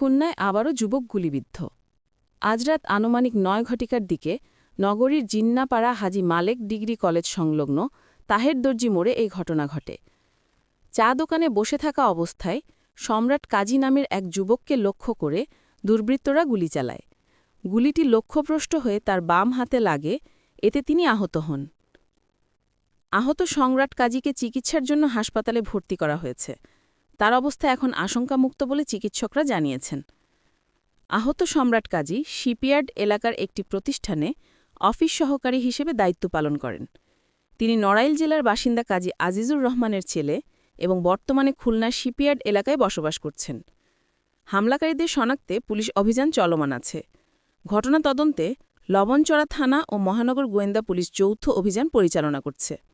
খুলনায় আবারও যুবক গুলিবিদ্ধ। আজ রাত আনুমানিক নয় ঘটিকার দিকে নগরীর জিন্নাপাড়া হাজি মালেক ডিগ্রি কলেজ সংলগ্ন তাহের দর্জি মোড়ে এই ঘটনা ঘটে। চা দোকানে বসে থাকা অবস্থায় সম্রাট কাজী নামের এক যুবককে লক্ষ্য করে দুর্বৃত্তরা গুলি চালায়। গুলিটি লক্ষ্যভ্রষ্ট হয়ে তার বাম হাতে লাগে, এতে তিনি আহত হন। আহত সম্রাট কাজীকে চিকিৎসার জন্য হাসপাতালে ভর্তি করা হয়েছে। তার অবস্থা এখন আশঙ্কামুক্ত বলে চিকিৎসকরা জানিয়েছেন। আহত সম্রাট কাজী শিপইয়ার্ড এলাকার একটি প্রতিষ্ঠানে অফিস সহকারী হিসেবে দায়িত্ব পালন করেন। তিনি নড়াইল জেলার বাসিন্দা কাজী আজিজুর রহমানের ছেলে এবং বর্তমানে খুলনার শিপইয়ার্ড এলাকায় বসবাস করছেন। হামলাকারীদের শনাক্তে পুলিশ অভিযান চলমান আছে। ঘটনা তদন্তে লবণচড়া থানা ও মহানগর গোয়েন্দা পুলিশ যৌথ অভিযান পরিচালনা করছে।